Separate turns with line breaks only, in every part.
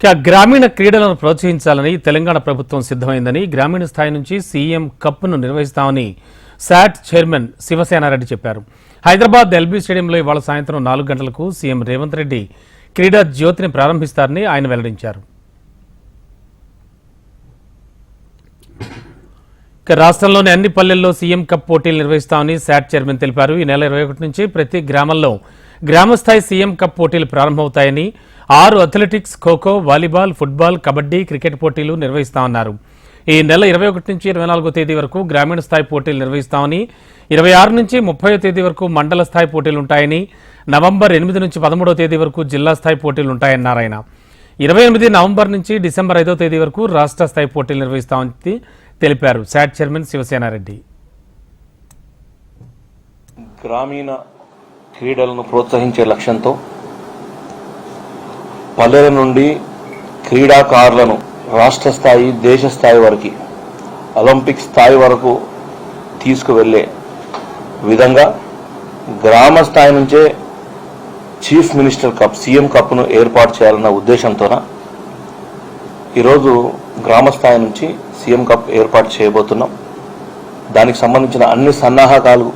ఇక గ్రామీణ క్రీడలను ప్రోత్సహించాలని తెలంగాణ ప్రభుత్వం సిద్ధమైందని గ్రామీణ స్థాయి నుంచి సీఎం కప్ను నిర్వహిస్తామని శాట్ చైర్మన్ శివసేనారెడ్డి చెప్పారు. హైదరాబాద్ ఎల్బీ స్టేడియంలో ఇవాళ సాయంత్రం నాలుగు గంటలకు సీఎం రేవంత్ రెడ్డి క్రీడా జ్యోతిని ప్రారంభిస్తారని ఆయన వెల్లడించారు. ఇక రాష్ట్రంలోని అన్ని పల్లెల్లో సీఎం కప్ పోటీలు నిర్వహిస్తామని శాట్ చైర్మన్ తెలిపారు. ఈ నెల ఇరవై ఒకటి నుంచి ప్రతి గ్రామంలో గ్రామస్థాయి సీఎం కప్ పోటీలు ప్రారంభమవుతాయని ఆరు athletics kho kho volleyball football kabaddi cricket పోటీలు నిర్వహిస్తామన్నారు. ఈ నెల ఇరవై ఒకటి నుంచి ఇరవై నాలుగో తేదీ వరకు గ్రామీణ స్థాయి పోటీలు నిర్వహిస్తామని ఇరవై ఆరు నుంచి ముప్పై తేదీ వరకు మండల స్థాయి పోటీలు ఉంటాయని నవంబర్ ఎనిమిది నుంచి పదమూడో తేదీ వరకు జిల్లా స్థాయి పోటీలు ఉంటాయన్నారు ఆయన ఇరవై ఎనిమిది నవంబర్ నుంచి డిసెంబర్ ఐదో తేదీ వరకు రాష్ట్ర స్థాయి పోటీలు నిర్వహిస్తామని తెలిపారు. SAT chairman Shivasenareddy.
గ్రామీణ క్రీడలను ప్రోత్సహించే లక్ష్యంతో పల్లెల నుండి క్రీడాకారులను రాష్ట్ర స్థాయి దేశ స్థాయి వరకు ఒలింపిక్ స్థాయి వరకు తీసుకువెళ్ళే విధంగా గ్రామ స్థాయి నుంచే చీఫ్ మినిస్టర్ కప్ సీఎం కప్ను ఏర్పాటు చేయాలన్న ఉద్దేశంతోన ఈరోజు గ్రామ స్థాయి నుంచి సీఎం కప్ ఏర్పాటు చేయబోతున్నాం. దానికి సంబంధించిన అన్ని సన్నాహకాలు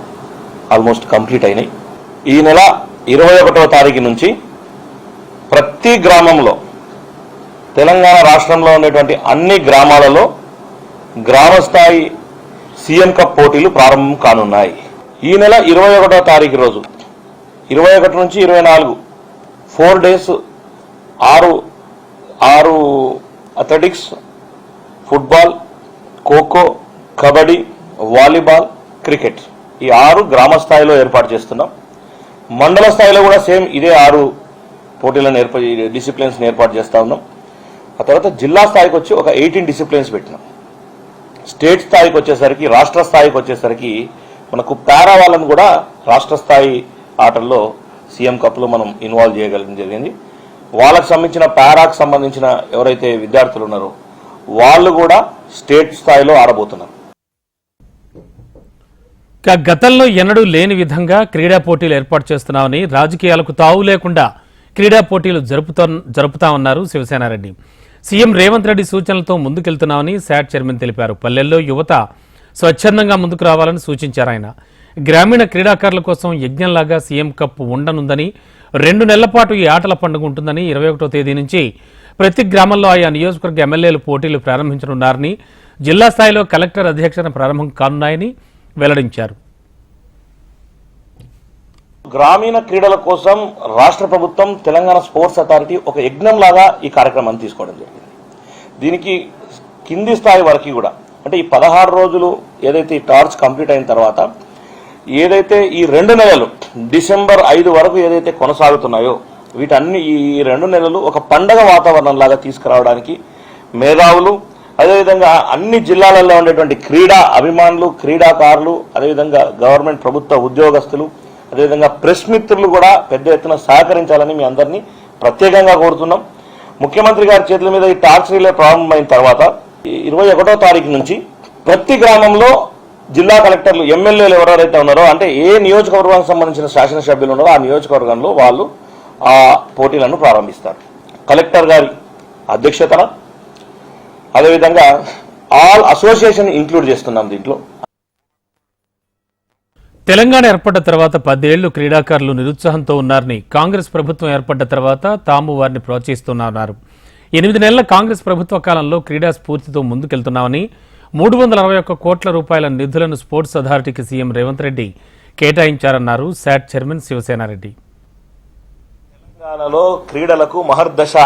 ఆల్మోస్ట్ కంప్లీట్ అయినాయి. ఈ నెల ఇరవై ఒకటవ తారీఖు నుంచి ప్రతి గ్రామంలో తెలంగాణ రాష్ట్రంలో ఉండేటువంటి అన్ని గ్రామాలలో గ్రామ స్థాయి సీఎం కప్ పోటీలు ప్రారంభం కానున్నాయి. ఈ నెల ఇరవై ఒకటవ తారీఖు రోజు ఇరవై ఒకటి నుంచి ఇరవై నాలుగు ఫోర్ డేస్ ఆరు ఆరు athletics football kho kho kabaddi volleyball cricket ఈ ఆరు గ్రామ స్థాయిలో ఏర్పాటు చేస్తున్నాం. మండల స్థాయిలో కూడా సేమ్ ఇదే ఆరు పోటీలను ఏర్పాటు డిసిప్లిన్స్ ఏర్పాటు చేస్తూ ఉన్నాం. ఆ తర్వాత జిల్లా స్థాయికి వచ్చి ఒక ఎయిటీన్ డిసిప్లిన్స్ పెట్టినాం. స్టేట్ స్థాయికి వచ్చేసరికి రాష్ట్ర స్థాయికి వచ్చేసరికి మనకు పారా వాళ్ళను కూడా రాష్ట్ర స్థాయి ఆటల్లో సీఎం కప్లో మనం ఇన్వాల్వ్ చేయగలిగిన జరిగింది. వాళ్ళకు సంబంధించిన పారాకు సంబంధించిన ఎవరైతే విద్యార్థులు ఉన్నారో వాళ్ళు కూడా స్టేట్ స్థాయిలో ఆడబోతున్నారు.
ఇక గతంలో ఎన్నడూ లేని విధంగా క్రీడా పోటీలు ఏర్పాటు చేస్తున్నామని రాజకీయాలకు తావు లేకుండా క్రీడా పోటీలు జరుపుతా జరుపుతామన్నారు శివసేనారెడ్డి. సీఎం రేవంత్ రెడ్డి సూచనలతో ముందుకెళ్తున్నామని శాట్ చైర్మన్ తెలిపారు. పల్లెల్లో యువత స్వచ్ఛందంగా ముందుకు రావాలని సూచించారు ఆయన. గ్రామీణ క్రీడాకారుల కోసం యజ్ఞంలాగా సీఎం కప్ ఉండనుందని రెండు నెలల పాటు ఈ ఆటల పండుగ ఉంటుందని ఇరవై ఒకటో తేదీ నుంచి ప్రతి గ్రామంలో ఆయా నియోజకవర్గ ఎమ్మెల్యేలు పోటీలు ప్రారంభించనున్నారని జిల్లా స్థాయిలో కలెక్టర్ అధ్యక్షతన ప్రారంభం కానున్నాయని వెల్లడించారు.
గ్రామీణ క్రీడల కోసం రాష్ట్ర ప్రభుత్వం తెలంగాణ స్పోర్ట్స్ అథారిటీ ఒక యజ్ఞం లాగా ఈ కార్యక్రమాన్ని తీసుకోవడం జరిగింది. దీనికి కింది స్థాయి వరకు కూడా అంటే ఈ పదహారు రోజులు ఏదైతే ఈ టార్చ్ కంప్లీట్ అయిన తర్వాత ఏదైతే ఈ రెండు నెలలు డిసెంబర్ ఐదు వరకు ఏదైతే కొనసాగుతున్నాయో వీటన్ని ఈ రెండు నెలలు ఒక పండగ వాతావరణం లాగా తీసుకురావడానికి మేధావులు అదేవిధంగా అన్ని జిల్లాలలో ఉండేటువంటి క్రీడా అభిమానులు క్రీడాకారులు అదేవిధంగా గవర్నమెంట్ ప్రభుత్వ ఉద్యోగస్తులు అదేవిధంగా ప్రెస్ మిత్రులు కూడా పెద్ద ఎత్తున సహకరించాలని మీ అందరినీ ప్రత్యేకంగా కోరుతున్నాం. ముఖ్యమంత్రి గారి చేతుల మీద ఈ టార్చ్ రిలే ప్రారంభమైన తర్వాత ఇరవై ఒకటో తారీఖు నుంచి ప్రతి గ్రామంలో జిల్లా కలెక్టర్లు ఎమ్మెల్యేలు ఎవరెవరైతే ఉన్నారో అంటే ఏ నియోజకవర్గానికి సంబంధించిన శాసనసభ్యులు ఉన్నారో ఆ నియోజకవర్గంలో వాళ్ళు ఆ పోటీలను ప్రారంభిస్తారు. కలెక్టర్ గారి అధ్యక్షతన అదేవిధంగా ఆల్ అసోసియేషన్ ఇంక్లూడ్ చేస్తున్నాం దీంట్లో.
తెలంగాణ ఏర్పడ్డ తర్వాత పదేళ్ళు క్రీడాకారులు నిరుత్సాహంతో ఉన్నారని కాంగ్రెస్ ప్రభుత్వం ఏర్పడ్డ తర్వాత తాము వారిని ప్రోత్సహిస్తున్నామన్నారు. ఎనిమిది నెలల కాంగ్రెస్ ప్రభుత్వ కాలంలో క్రీడా స్ఫూర్తితో ముందుకెళ్తున్నామని మూడు వందల అరవై ఒక్క కోట్ల రూపాయల నిధులను స్పోర్ట్స్ అథారిటీకి సీఎం రేవంత్ రెడ్డి కేటాయించారన్నారు శాట్ చైర్మన్ శివసేనారెడ్డి.
తెలంగాణలో క్రీడలకు మహర్దశ.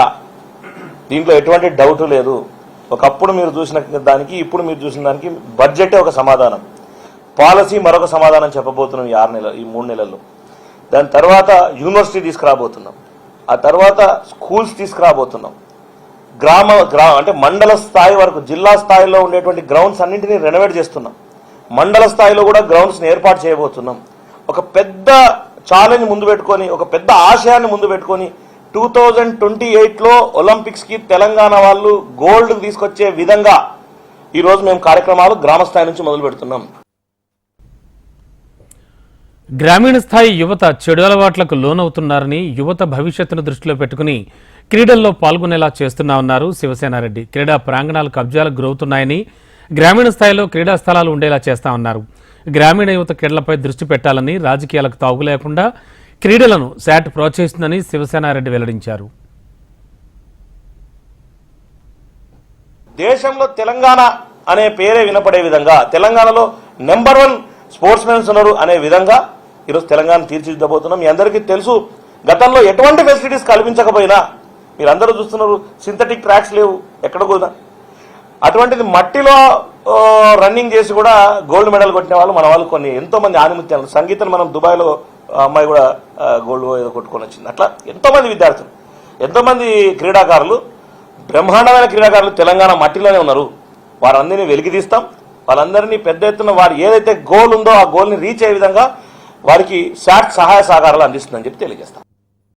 దీంట్లో ఎటువంటి డౌట్ లేదు. ఒకప్పుడు మీరు చూసిన దానికి ఇప్పుడు మీరు చూసిన దానికి బడ్జెటే ఒక సమాధానం. పాలసీ మరొక సమాధానం చెప్పబోతున్నాం ఈ ఆరు నెలలు ఈ మూడు నెలల్లో. దాని తర్వాత యూనివర్సిటీ తీసుకురాబోతున్నాం. ఆ తర్వాత స్కూల్స్ తీసుకురాబోతున్నాం. గ్రామ గ్రా అంటే మండల స్థాయి వరకు జిల్లా స్థాయిలో ఉండేటువంటి గ్రౌండ్స్ అన్నింటినీ రెనోవేట్ చేస్తున్నాం. మండల స్థాయిలో కూడా గ్రౌండ్స్ని ఏర్పాటు చేయబోతున్నాం. ఒక పెద్ద ఛాలెంజ్ ముందు పెట్టుకొని ఒక పెద్ద ఆశయాన్ని ముందు పెట్టుకొని టూ థౌజండ్ ట్వంటీ ఎయిట్లో ఒలింపిక్స్కి తెలంగాణ వాళ్ళు గోల్డ్ తీసుకొచ్చే విధంగా ఈరోజు మేము కార్యక్రమాలు గ్రామస్థాయి నుంచి మొదలు పెడుతున్నాం.
గ్రామీణ స్థాయి యువత చెడు అలవాట్లకు లోనవుతున్నారని యువత భవిష్యత్తును దృష్టిలో పెట్టుకుని క్రీడల్లో పాల్గొనేలా చేస్తున్నామన్నారు శివసేనారెడ్డి. క్రీడా ప్రాంగణాలు కబ్జాలకు గురవుతున్నాయని గ్రామీణ స్థాయిలో క్రీడా స్థలాలు ఉండేలా చేస్తామన్నారు గ్రామీణ యువత క్రీడలపై దృష్టి పెట్టాలని రాజకీయాలకు తాగు లేకుండా క్రీడలను శాట్ ప్రోత్సహిస్తుందని శివసేనారెడ్డి వెల్లడించారు.
దేశంలో తెలంగాణ అనే పేరే వినపడే విధంగా తెలంగాణలో నెంబర్ వన్ స్పోర్ట్స్ మెన్స్ ఉన్నారు అనే విధంగా ఈరోజు తెలంగాణ తీర్చిదిద్దబోతున్నాం. మీ అందరికీ తెలుసు గతంలో ఎటువంటి ఫెసిలిటీస్ కల్పించకపోయినా మీరు అందరూ చూస్తున్నారు సింథటిక్ ట్రాక్స్ లేవు ఎక్కడ కూడా. అటువంటిది మట్టిలో రన్నింగ్ చేసి కూడా గోల్డ్ మెడల్ కొట్టిన వాళ్ళు మన వాళ్ళు కొన్ని ఎంతో మంది ఆనిముత్యాలు. సంగీతం మనం దుబాయ్లో అమ్మాయి కూడా గోల్డ్ ఏదో కొట్టుకొని వచ్చింది. అట్లా ఎంతో మంది విద్యార్థులు ఎంతోమంది క్రీడాకారులు బ్రహ్మాండమైన క్రీడాకారులు తెలంగాణ మట్టిలోనే ఉన్నారు. వారందరినీ వెలికి తీస్తాం. వాళ్ళందరినీ పెద్ద ఎత్తున వారు ఏదైతే గోల్ ఉందో ఆ గోల్ని రీచ్ అయ్యే విధంగా వారికి శాట్ సహాయ సహకారాలు అందిస్తుందని చెప్పి తెలియజేస్తాం.